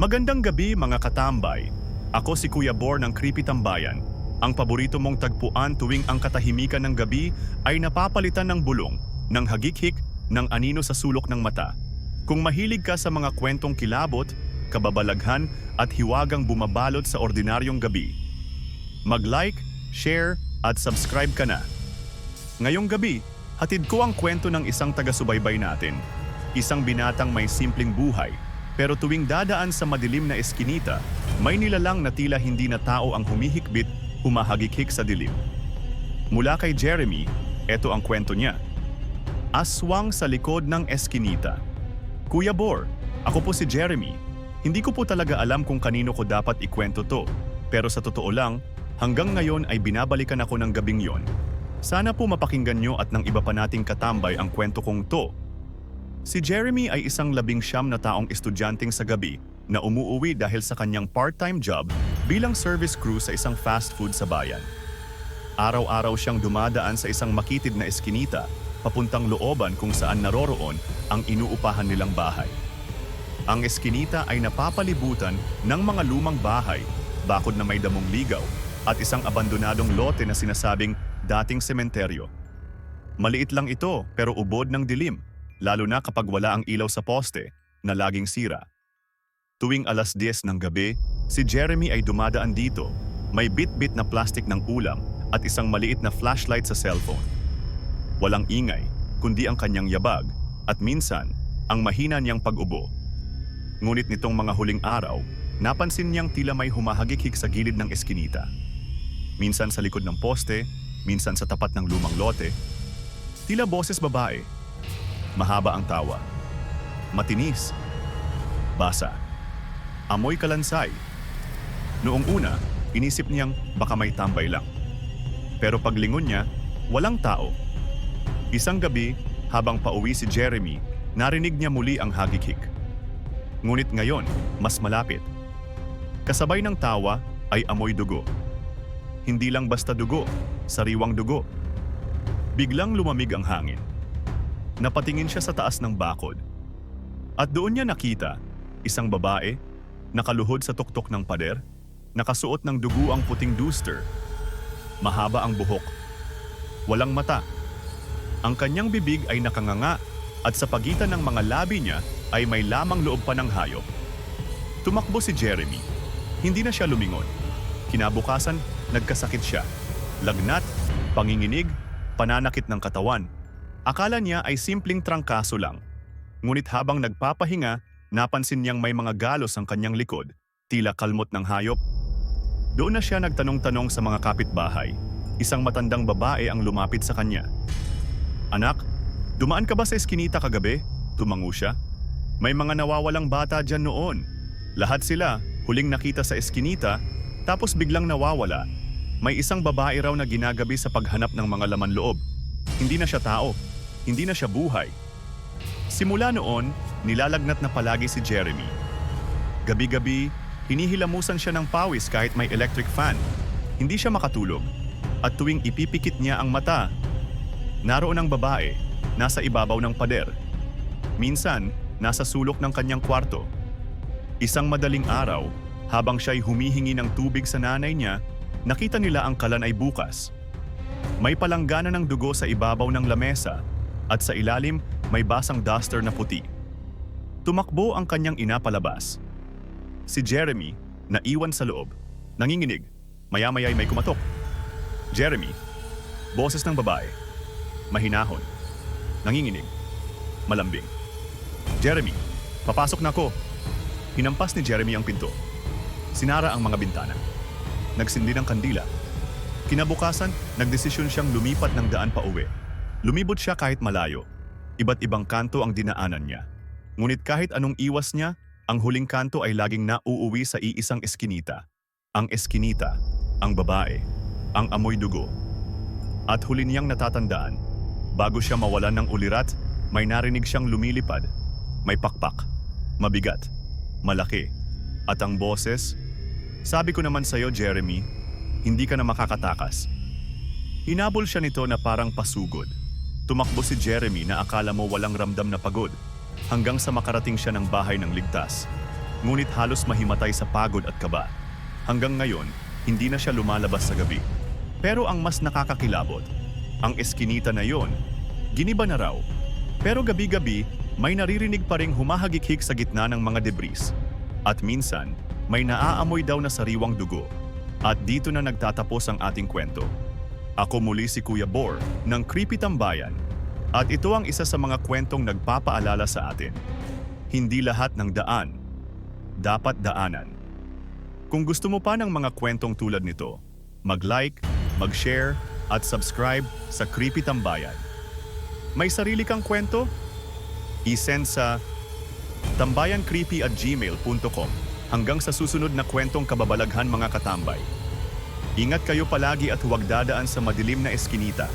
Magandang gabi mga katambay. Ako si Kuya Bor ng Creepy Tambayan. Ang paborito mong tagpuan tuwing ang katahimikan ng gabi ay napapalitan ng bulong, ng hagikhik, ng anino sa sulok ng mata. Kung mahilig ka sa mga kwentong kilabot, kababalaghan at hiwagang bumabalot sa ordinaryong gabi, mag-like, share at subscribe ka na. Ngayong gabi, hatid ko ang kwento ng isang taga-subaybay natin. Isang binatang may simpleng buhay, pero tuwing dadaan sa madilim na eskinita, may nilalang na tila hindi na tao ang humihikbit, humahagikik sa dilim. Mula kay Jeremy, eto ang kwento niya. Aswang sa likod ng eskinita. Kuya Bor, ako po si Jeremy. Hindi ko po talaga alam kung kanino ko dapat ikwento to, pero sa totoo lang, hanggang ngayon ay binabalikan ako ng gabing yon. Sana po mapakinggan nyo at ng iba pa nating katambay ang kwento kong to. Si Jeremy ay isang labing siyam na taong estudyanteng sa gabi na umuuwi dahil sa kanyang part-time job bilang service crew sa isang fast food sa bayan. Araw-araw siyang dumadaan sa isang makitid na eskinita papuntang looban kung saan naroroon ang inuupahan nilang bahay. Ang eskinita ay napapalibutan ng mga lumang bahay, bakod na may damong ligaw, at isang abandonadong lote na sinasabing dating sementeryo. Maliit lang ito pero ubod ng dilim, lalo na kapag wala ang ilaw sa poste na laging sira. Tuwing alas 10 ng gabi, si Jeremy ay dumadaan dito. May bit-bit na plastic ng ulam at isang maliit na flashlight sa cellphone. Walang ingay, kundi ang kanyang yabag at minsan, ang mahina niyang pag-ubo. Ngunit nitong mga huling araw, napansin niyang tila may humahagikik sa gilid ng eskinita. Minsan sa likod ng poste, minsan sa tapat ng lumang lote. Tila boses babae. Mahaba ang tawa. Matinis. Basa. Amoy kalansay. Noong una, inisip niyang baka may tambay lang. Pero paglingon niya, walang tao. Isang gabi, habang pauwi si Jeremy, narinig niya muli ang hagikik. Ngunit ngayon, mas malapit. Kasabay ng tawa ay amoy dugo. Hindi lang basta dugo, sariwang dugo. Biglang lumamig ang hangin. Napatingin siya sa taas ng bakod. At doon niya nakita, isang babae, nakaluhod sa tuktok ng pader, nakasuot ng dugo ang puting duster. Mahaba ang buhok. Walang mata. Ang kanyang bibig ay nakanganga at sa pagitan ng mga labi niya ay may lamang loob pa ng hayop. Tumakbo si Jeremy. Hindi na siya lumingon. Kinabukasan, nagkasakit siya. Lagnat, panginginig, pananakit ng katawan. Akala niya ay simpleng trangkaso lang. Ngunit habang nagpapahinga, napansin niyang may mga galos ang kanyang likod, tila kalmot ng hayop. Doon na siya nagtanong-tanong sa mga kapitbahay. Isang matandang babae ang lumapit sa kanya. Anak, dumaan ka ba sa eskinita kagabi? Tumango siya. May mga nawawalang bata dyan noon. Lahat sila, huling nakita sa eskinita, tapos biglang nawawala. May isang babae raw na ginagabi sa paghanap ng mga laman loob. Hindi na siya tao. Hindi na siya buhay. Simula noon, nilalagnat na palagi si Jeremy. Gabi-gabi, hinihilamusan siya ng pawis kahit may electric fan. Hindi siya makatulog. At tuwing ipipikit niya ang mata, naroon ang babae, nasa ibabaw ng pader. Minsan, nasa sulok ng kanyang kwarto. Isang madaling araw, habang siya'y humihingi ng tubig sa nanay niya, nakita nila ang kalan ay bukas. May palanggana ng dugo sa ibabaw ng lamesa at sa ilalim may basang duster na puti. Tumakbo ang kanyang ina palabas. Si Jeremy, naiwan sa loob, nanginginig, maya-maya'y may kumatok. Jeremy, boses ng babae, mahinahon, nanginginig, malambing. Jeremy, papasok na ako. Hinampas ni Jeremy ang pinto. Sinara ang mga bintana. Nagsindi ng kandila. Kinabukasan, nagdesisyon siyang lumipat ng daan pa uwi. Lumibot siya kahit malayo. Iba't ibang kanto ang dinaanan niya. Ngunit kahit anong iwas niya, ang huling kanto ay laging nauuwi sa iisang eskinita. Ang eskinita, ang babae, ang amoy dugo. At huli niyang natatandaan, bago siya mawalan ng ulirat, may narinig siyang lumilipad. May pakpak, mabigat, malaki. At ang boses, sabi ko naman sa'yo Jeremy, hindi ka na makakatakas. Hinabol siya nito na parang pasugod. Tumakbo si Jeremy na akala mo walang ramdam na pagod hanggang sa makarating siya ng bahay ng ligtas. ngunit halos mahimatay sa pagod at kaba. Hanggang ngayon, hindi na siya lumalabas sa gabi. Pero ang mas nakakakilabot, ang eskinita na yon, giniba na raw. Pero gabi-gabi, may naririnig pa ring humahagikhik sa gitna ng mga debris. At minsan, may naaamoy daw na sariwang dugo. At dito na nagtatapos ang ating kwento. Ako muli si Kuya Bor ng Creepy Tambayan. At ito ang isa sa mga kwentong nagpapaalala sa atin. Hindi lahat ng daan, dapat daanan. Kung gusto mo pa ng mga kwentong tulad nito, mag-like, mag-share, at subscribe sa Creepy Tambayan. May sarili kang kwento? I-send sa tambayancreepy at gmail.com hanggang sa susunod na kwentong kababalaghan mga katambay. Ingat kayo palagi at huwag dadaan sa madilim na eskinita